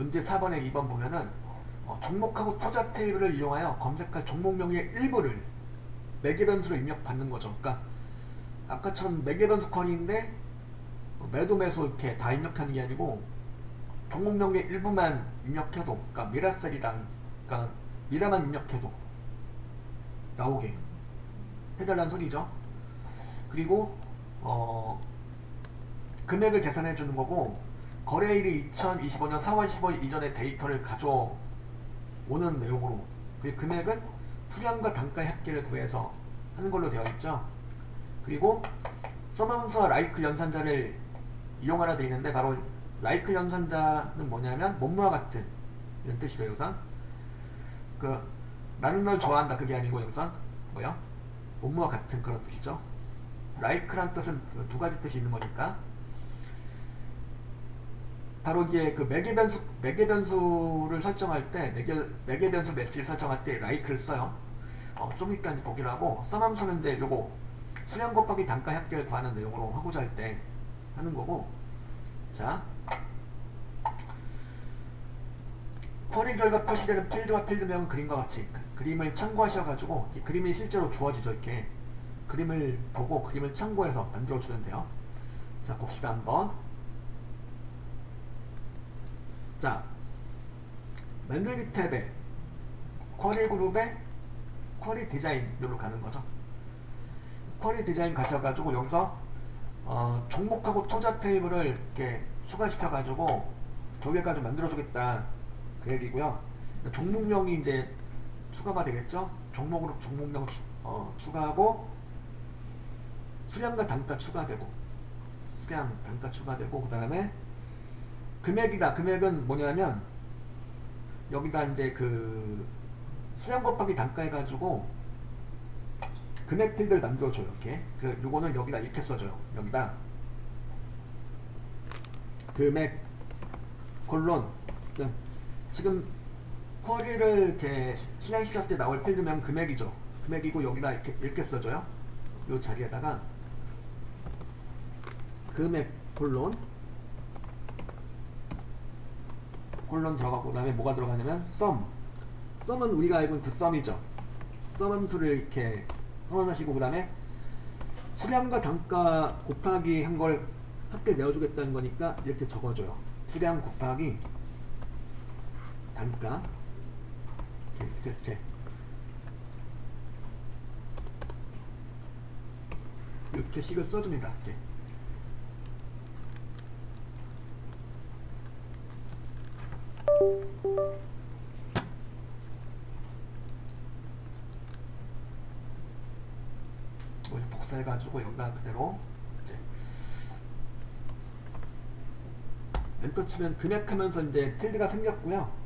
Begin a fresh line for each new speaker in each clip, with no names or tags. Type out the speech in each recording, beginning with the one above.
문제 4번에 2번 보면은 어, 종목하고 투자 테이블을 이용하여 검색할 종목 명의 일부를 매개 변수로 입력받는 거죠. 그러니까 아까처럼 매개 변수 어, 매도 매수 이렇게 다 입력하는 게 아니고 종목 명의 일부만 입력해도 그러니까 미라셀이랑 그러니까 미라만 입력해도 나오게 해달라는 소리죠. 그리고 어, 금액을 계산해 주는 거고 거래일이 2025년 4월 15일 이전의 데이터를 가져오는 내용으로 그 금액은 수량과 단가의 합계를 구해서 하는 걸로 되어 있죠. 그리고 서망수와 라이클 연산자를 이용하라 되어 있는데 바로 라이클 연산자는 뭐냐면 몸무와 같은 이런 뜻이죠 여기서 그 나는 널 좋아한다 그게 아니고 여기서 뭐요? 몸무와 같은 그런 뜻이죠. 라이크란 뜻은 그두 가지 뜻이 있는 거니까 바로 이게 그 매개 변수 매개 변수를 설정할 때 매개 매개 변수 매치를 설정할 때 라이크를 써요. 어, 좀 이따 이제 보기로 하고 썸 함수는 이제 요거 수량 곱하기 단가 합계를 구하는 내용으로 하고자 할 때 하는 거고 자 쿼리 결과 표시되는 필드와 필드명은 그림과 같이 그, 그림을 참고하셔가지고 이 그림이 실제로 주어지죠 이렇게 그림을 보고 그림을 참고해서 만들어주면 돼요. 자 봅시다 한번. 자 만들기 탭에 쿼리 그룹에 쿼리 디자인으로 가는 거죠. 쿼리 디자인 가셔가지고 여기서 어, 종목하고 투자 테이블을 이렇게 추가시켜가지고 두 개가 좀 만들어주겠다 그 얘기고요. 종목명이 이제 추가가 되겠죠. 종목으로 종목명 추, 어, 추가하고 수량과 단가 추가되고 수량 단가 추가되고 그 다음에 금액이다. 금액은 뭐냐면 여기다 이제 그 수량 곱하기 단가 해가지고 금액 필드를 만들어줘요. 이렇게. 그 요거는 여기다 이렇게 써줘요. 여기다 금액 콜론 그 지금 쿼리를 이렇게 실행시켰을 때 나올 필드명 금액이죠. 금액이고 여기다 이렇게 이렇게 써줘요. 요 자리에다가 금액 콜론 콜론 들어가고 그다음에 뭐가 들어가냐면 썸 썸은 우리가 알고 있는 그 썸이죠. 썸 함수를 이렇게 선언하시고 그다음에 수량과 단가 곱하기 한걸 합계 내어주겠다는 거니까 이렇게 적어줘요. 수량 곱하기 단가 이렇게 이렇게 이렇게 식을 써줍니다. 이렇게. 복사해가지고 여기다 그대로 이제 엔터 치면 금액하면서 이제 필드가 생겼고요.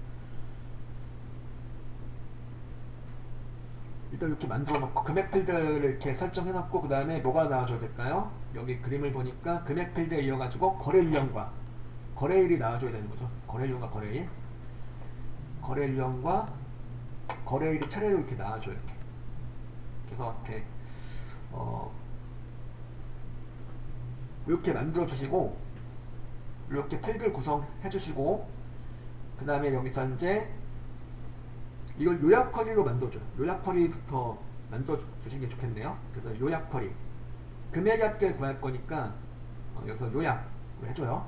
일단 이렇게 만들어 놓고 금액 필드를 이렇게 설정해 놓고 그 다음에 뭐가 나와줘야 될까요? 여기 그림을 보니까 금액 필드에 이어가지고 거래일령과 거래일이 나와줘야 되는 거죠. 거래일령과 거래일 거래일령과 거래일이 차례로 이렇게 나와줘요. 이렇게. 그래서 이렇게 어 이렇게 만들어 주시고 이렇게 필드를 구성해 주시고 그 다음에 여기서 이제 이걸 요약 쿼리로 만들어줘요. 요약 쿼리부터 만들어 주- 주시는 게 좋겠네요. 그래서 요약 쿼리. 금액 합계를 구할 거니까 어, 여기서 요약을 해줘요.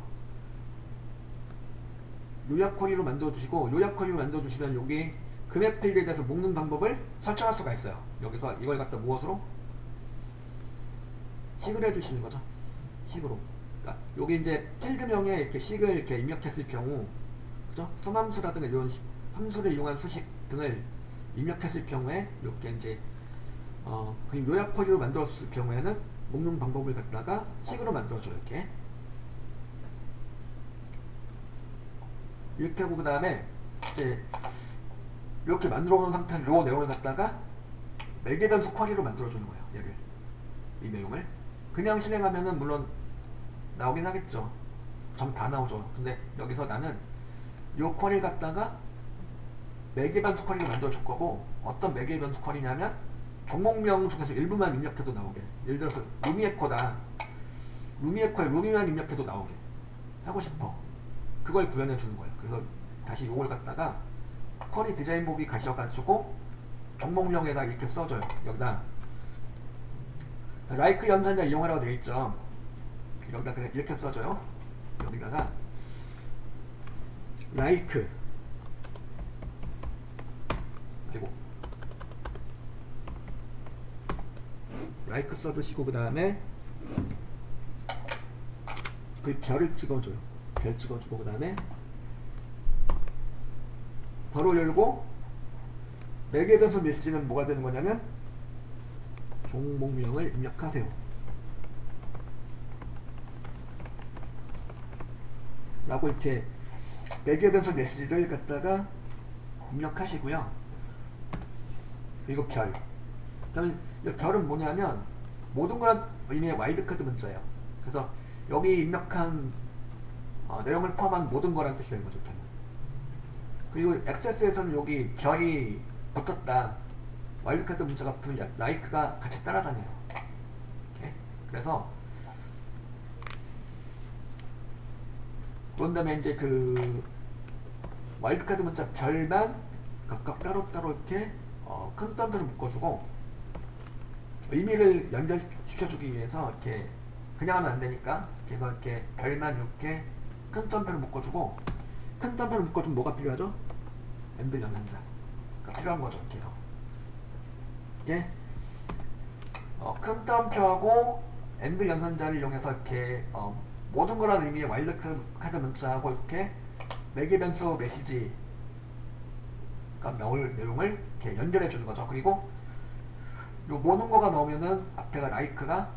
요약 쿼리로 만들어 주시고 요약 쿼리로 만들어 주시면 여기 금액 필드에 대해서 묶는 방법을 설정할 수가 있어요. 여기서 이걸 갖다 무엇으로? 식을 해주시는 거죠. 식으로. 그러니까 여기 이제 필드명에 이렇게 식을 이렇게 입력했을 경우, 그죠? 수함수라든가 이런 식- 함수를 이용한 수식 등을 입력했을 경우에 이렇게 이제 어 그리고 요약 쿼리로 만들었을 경우에는 묶는 방법을 갖다가 식으로 만들어줘요 이렇게 이렇게 하고 그 다음에 이제 이렇게 만들어 놓은 상태로 요 내용을 갖다가 매개 변수 쿼리로 만들어 주는 거예요 얘를 이 내용을 그냥 실행하면은 물론 나오긴 하겠죠. 점 다 나오죠. 근데 여기서 나는 요 쿼리를 갖다가 매개 변수 쿼리를 만들어 줄 거고 어떤 매개 변수 쿼리냐면 종목명 중에서 일부만 입력해도 나오게. 예를 들어서 루미에코다. 루미에코에 루미만 입력해도 나오게 하고 싶어. 그걸 구현해 주는 거예요 그래서 다시 요걸 갖다가 쿼리 디자인 보기 가셔가지고 종목명에다 이렇게 써줘요. 여기다. 라이크 연산자 이용하라고 되어 있죠. 여기다 그냥 이렇게 써줘요. 여기다가 라이크 그리고 라이크 써주시고 그 다음에 그 별을 찍어줘요. 별 찍어주고 그 다음에 바로 열고 매개 변수 메시지는 뭐가 되는 거냐면 종목명을 입력하세요. 라고 이렇게 매개 변수 메시지를 갖다가 입력하시고요. 그리고 별. 그다음에 이 별은 뭐냐면 모든 거란 의미의 와일드카드 문자예요. 그래서 여기 입력한 어, 내용을 포함한 모든 거란 뜻이 되는 거죠. 별은. 그리고 액세스에서는 여기 별이 붙었다. 와일드카드 문자가 붙으면 라이크가 같이 따라다녀요. 이렇게. 그래서 그런 다음에 이제 그 와일드카드 문자 별만 각각 따로따로 이렇게 어, 큰 덤벨을 묶어주고 의미를 연결시켜주기 위해서 이렇게 그냥 하면 안 되니까 그래서 이렇게 별만 이렇게 큰 덤벨을 묶어주고 큰 덤벨을 묶어주면 뭐가 필요하죠? 엔드 연산자가 필요한 거죠. 이렇게 해서 이게 어, 큰 따옴표하고 엔드 연산자를 이용해서 이렇게 어, 모든 거라는 의미의 와일드카드 문자하고 이렇게 매개 변수 메시지가 나올 내용을 이렇게 연결해 주는 거죠. 그리고 요 모든 거가 나오면은 앞에가 라이크가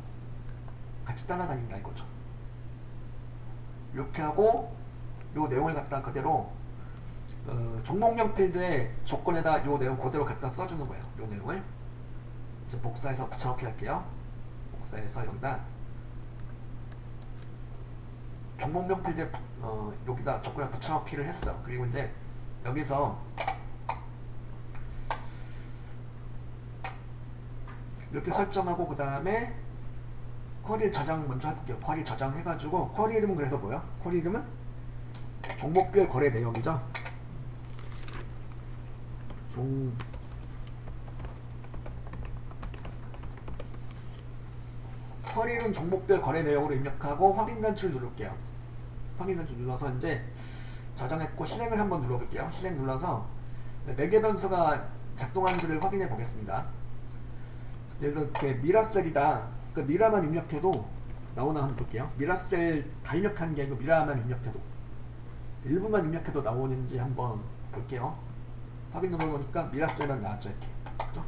같이 따라다닌다 이거죠. 이렇게 하고 요 내용을 갖다 그대로 어, 종목명 필드에 조건에다 요 내용 그대로 갖다 써주는 거예요. 요 내용을 이제 복사해서 붙여넣기 할게요. 복사해서 여기다 종목명 필드에 어, 여기다 조건에 붙여넣기를 했어요. 그리고 이제 여기서 이렇게 설정하고 그 다음에 쿼리 저장 먼저 할게요. 쿼리 저장 해가지고 쿼리 이름은 그래서 뭐야? 쿼리 이름은 종목별 거래 내역이죠. 종 이름 종목별 거래 내역으로 입력하고 확인 단추를 누를게요. 확인 단추 눌러서 이제 저장했고 실행을 한번 눌러볼게요. 실행 눌러서 매개 변수가 작동하는지를 확인해 보겠습니다. 예를 들어 이렇게 미라셀이다. 그 미라만 입력해도 나오나 한번 볼게요. 미라셀 다 입력한 게 아니고 미라만 입력해도 일부만 입력해도 나오는지 한번 볼게요. 확인 눌러보니까 미라셀만 나왔죠 이렇게. 그죠?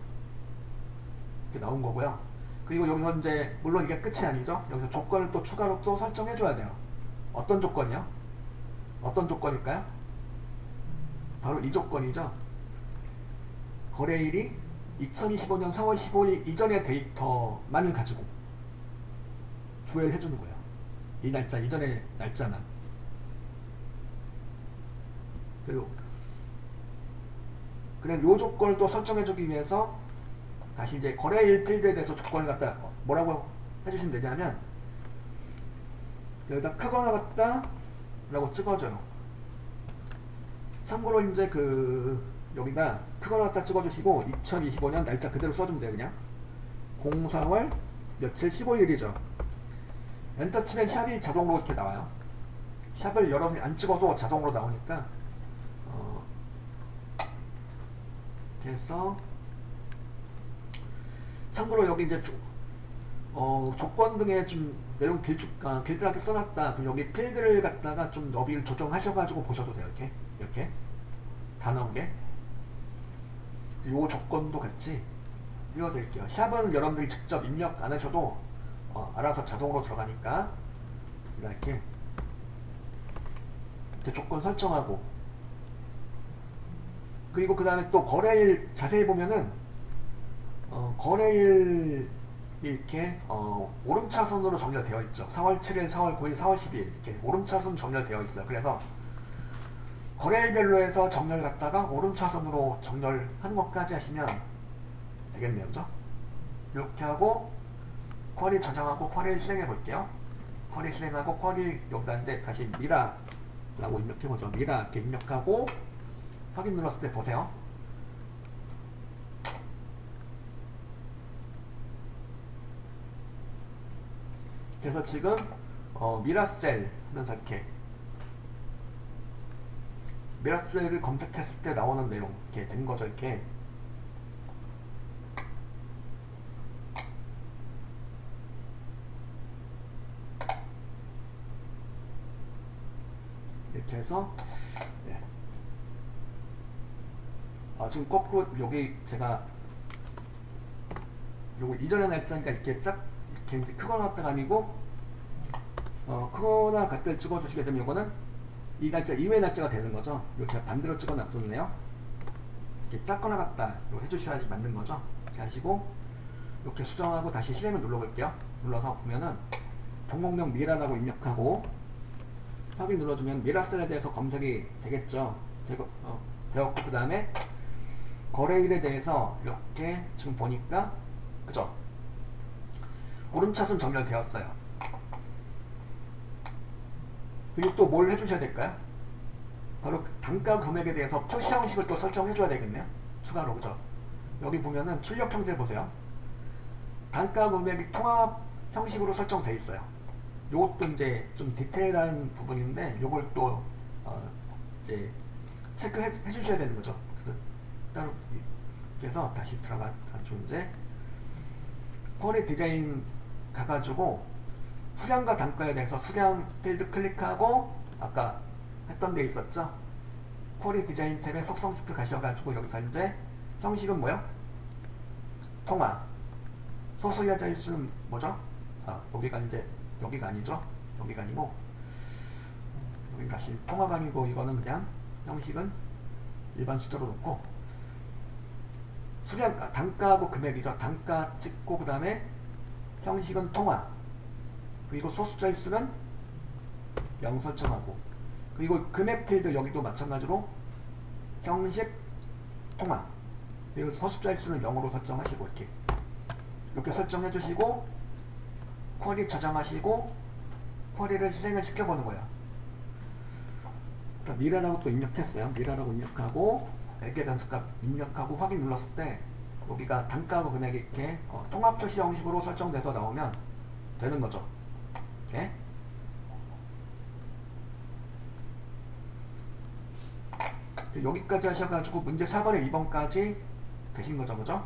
이렇게 나온 거고요. 그리고 여기서 이제 물론 이게 끝이 아니죠. 여기서 조건을 또 추가로 또 설정해 줘야 돼요. 어떤 조건이요? 어떤 조건일까요? 바로 이 조건이죠. 거래일이 2025년 4월 15일 이전의 데이터만을 가지고 조회를 해주는 거예요. 이 날짜 이전의 날짜만. 그리고 그래서 이 조건을 또 설정해주기 위해서 다시 이제 거래일 필드에 대해서 조건을 갖다 뭐라고 해주시면 되냐면 여기다 크거나 같다 라고 찍어줘요. 참고로 이제 그 여기다 크거나 갖다 찍어주시고 2025년 날짜 그대로 써주면 돼요 그냥 04월 며칠 15일이죠. 엔터 치면 샵이 자동으로 이렇게 나와요. 샵을 여러분이 안 찍어도 자동으로 나오니까 어, 이렇게 해서 참고로 여기 이제 조, 어, 조건 등에 좀 내용 길쭉 아, 길들하게 써놨다. 그럼 여기 필드를 갖다가 좀 너비를 조정하셔가지고 보셔도 돼요. 이렇게 이렇게 다 나온 게. 요 조건도 같이 띄워드릴게요. 샵은 여러분들이 직접 입력 안 하셔도 어, 알아서 자동으로 들어가니까 이렇게 이렇게 조건 설정하고 그리고 그 다음에 또 거래일 자세히 보면은 어, 거래일 이렇게 어, 오름차순으로 정렬되어 있죠. 4월 7일, 4월 9일, 4월 10일 이렇게 오름차순 정렬되어 있어요. 그래서 거래일별로 해서 정렬 갖다가 오름차순으로 정렬하는 것까지 하시면 되겠네요. 그죠? 이렇게 하고 쿼리 저장하고 쿼리 실행해 볼게요. 쿼리 실행하고 쿼리 여기다 이제 다시 미라 라고 입력해 보죠. 미라 이렇게 입력하고 확인 눌렀을 때 보세요. 그래서 지금 어, 미라셀 이렇게 미라셀을 검색했을 때 나오는 내용 이렇게 된 거죠. 이렇게 이렇게 해서 네. 아, 지금 거꾸로 여기 제가 요거 이전의 날짜니까 이렇게 쫙 이렇게 이제 크거나 같다가 아니고 어 크거나 같을 찍어주시게 되면 요거는 이 날짜 이외 날짜가 되는 거죠. 제가 반대로 찍어놨었네요. 이렇게 작거나 같다 이거 해주셔야지 맞는 거죠. 이렇게 하시고 이렇게 수정하고 다시 실행을 눌러볼게요. 눌러서 보면은 종목명 미라라고 입력하고 확인 눌러주면 미라셀에 대해서 검색이 되겠죠. 되고, 어, 되었고 그 다음에 거래일에 대해서 이렇게 지금 보니까 그죠? 오름차순 정렬되었어요. 그리고 또 뭘 해주셔야 될까요? 바로 그 단가 금액에 대해서 표시 형식을 또 설정해줘야 되겠네요. 추가로 그죠? 여기 보면은 출력 형태 보세요. 단가 금액이 통합 형식으로 설정돼 있어요. 요것도 이제 좀 디테일한 부분인데 요걸 또 어, 이제 체크해 주셔야 되는 거죠. 그래서 따로 그래서 다시 들어가 가지고 이제 쿼리 디자인 가가지고 수량과 단가에 대해서 수량 필드 클릭하고 아까 했던 데 있었죠. 쿼리 디자인 탭에 속성 스크 가셔가지고 여기서 이제 형식은 뭐요? 통화 소수의 자일 수는 뭐죠? 아 여기가 이제 여기가 아니죠? 여기가 아니고 여기 다시 통화가 아니고 이거는 그냥 형식은 일반 숫자로 놓고 수량가 단가하고 금액이죠. 단가 찍고 그 다음에 형식은 통화 그리고 소수자일 수는 0 설정하고 그리고 금액 필드 여기도 마찬가지로 형식 통화 그리고 소수자일 수는 0으로 설정하시고 이렇게 이렇게 설정해 주시고 쿼리 저장하시고 쿼리를 실행을 시켜보는 거예요. 그러니까 미라라고 또 입력했어요. 미라라고 입력하고 매개 변수값 입력하고 확인 눌렀을 때 여기가 단가하고 금액이 이렇게 어, 통합 표시 형식으로 설정돼서 나오면 되는 거죠. 이렇게. 여기까지 하셔가지고 문제 4번에 2번까지 되신 거죠, 그죠?